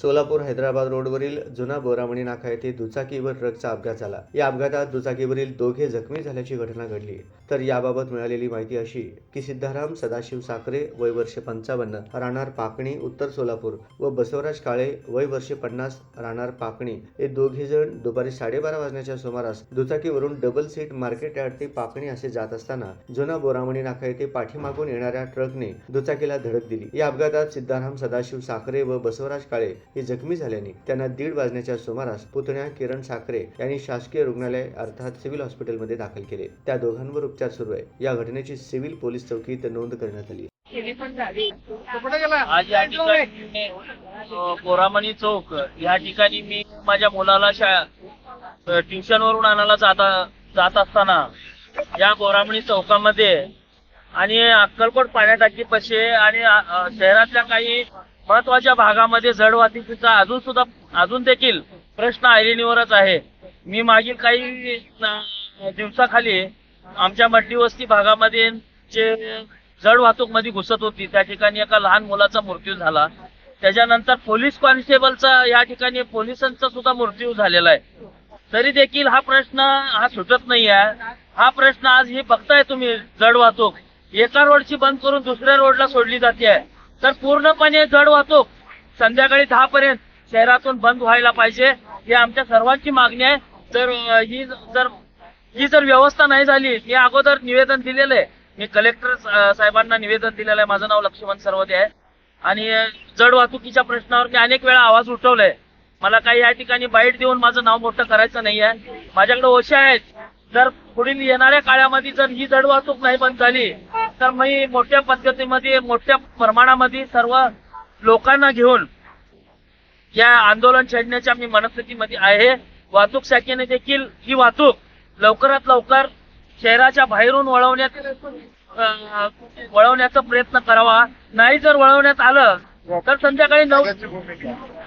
सोलापूर हैदराबाद रोडवरील जुना बोरामणी नाका येथे दुचाकी व ट्रकचा अपघात झाला. या अपघातात दुचाकीवरील दोघे जखमी झाल्याची घटना घडली. तर याबाबत मिळालेली माहिती अशी की सिद्धाराम सदाशिव साखरे वय वर्ष पंचावन्न राहणार पाकणी उत्तर सोलापूर व बसवराज काळे वय वर्ष पन्नास राहणार पाकणी. हे दोघे जण दुपारी साडेबारा वाजण्याच्या सुमारास दुचाकीवरून डबल सीट मार्केट यार्ड ते पाकणी असे जात असताना जुना बोरामणी नाका येथे पाठीमागून येणाऱ्या ट्रकने दुचाकीला धडक दिली. या अपघातात सिद्धाराम सदाशिव साखरे व बसवराज काळे हे जखमी झाल्याने त्यांना दीड वाजण्याच्या सुमारास पुतण्या किरण साखरे यांनी शासकीय रुग्णालय अर्थात सिव्हिल हॉस्पिटलमध्ये दाखल केले. त्या दोघांवर उपचार सुरू आहे. या घटनेची सिव्हिल पोलीस चौकीत नोंद करण्यात आली. आज या ठिकाणी अ, चौक या ठिकाणी मी माझ्या मुलाला शा ट्युशन वरून आणायला जाता जात असताना या बोरामणी चौकामध्ये आणि अक्कलकोट पाण्याटाकी पशे आणि शहरातल्या काही महत्त्वाच्या भागामध्ये जड वाहतुकीचा अजून सुद्धा अजून देखील प्रश्न ऐरणीवरच आहे. मी मागील काही दिवसाखाली आमच्या मड्डी वस्ती भागामध्ये जे जड वाहतूकमध्ये घुसत होती त्या ठिकाणी एका लहान मुलाचा मृत्यू झाला. त्याच्यानंतर पोलीस कॉन्स्टेबलचा या ठिकाणी पोलिसांचा सुद्धा मृत्यू झालेला आहे. तरी देखील हा प्रश्न हा सुटत नाही आहे हा प्रश्न आज हे बघताय तुम्ही जड वाहतूक. एका रोडची बंद करून दुसऱ्या रोडला सोडली जाते. आहे तर पूर्णपणे जड वाहतूक संध्याकाळी दहा पर्यंत शहरातून बंद व्हायला पाहिजे ही आमच्या सर्वांची मागणी आहे. तर ही जर ही जर व्यवस्था नाही झाली मी अगोदर निवेदन दिलेलं आहे. मी कलेक्टर साहेबांना निवेदन दिलेलं आहे. माझं नाव लक्ष्मण सरवदे आहे. आणि जड वाहतुकीच्या प्रश्नावर मी अनेक वेळा आवाज उठवलाय. मला काही या ठिकाणी बाईट देऊन माझं नाव मोठं करायचं नाही आहे. माझ्याकडे ओशा आहेत. जर पुढील येणाऱ्या काळामध्ये जर ही जड वाहतूक नाही बंद झाली तर मी मोठ्या पद्धतीमध्ये मोठ्या प्रमाणामध्ये सर्व लोकांना घेऊन या आंदोलन छेडण्याच्या मी मनस्थितीमध्ये आहे. वाहतूक शाखेने देखील ही वाहतूक लवकरात लवकर शहराच्या बाहेरून वळवण्यात वळवण्याचा प्रयत्न करावा. नाही जर वळवण्यात आलं तर संध्याकाळी नऊ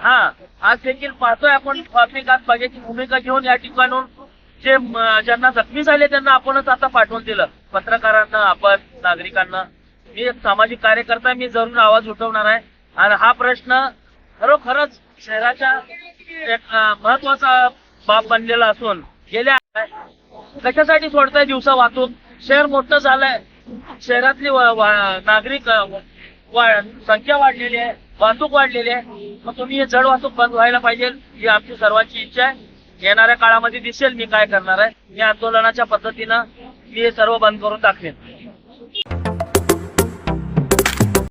हा आज देखील पाहतोय आपण ट्रॅफिक आज बघायची भूमिका घेऊन या ठिकाणून जे ज्यांना जखमी झाले त्यांना आपणच आता पाठवून दिलं. पत्रकारांना आपण नागरिकांना. मी एक सामाजिक कार्यकर्ता मी जरूर आवाज उठवणार आहे. आणि हा प्रश्न खरोखरच शहराच्या एक महत्त्वाचा बाब बनलेला असून गेल्या कशासाठी सोडताय दिवसा वाहतूक? शहर मोठं झालंय. शहरातली वा- वा- नागरिक वा- संख्या वाढलेली आहे. वाहतूक वाढलेली आहे. मग तुम्ही हे जड वाहतूक बंद व्हायला पाहिजे ही आमची सर्वांची इच्छा आहे. येणाऱ्या काळामध्ये दिसेल मी काय करणार आहे. मी आंदोलनाच्या पद्धतीनं मी हे सर्व बंद करून दाखवेन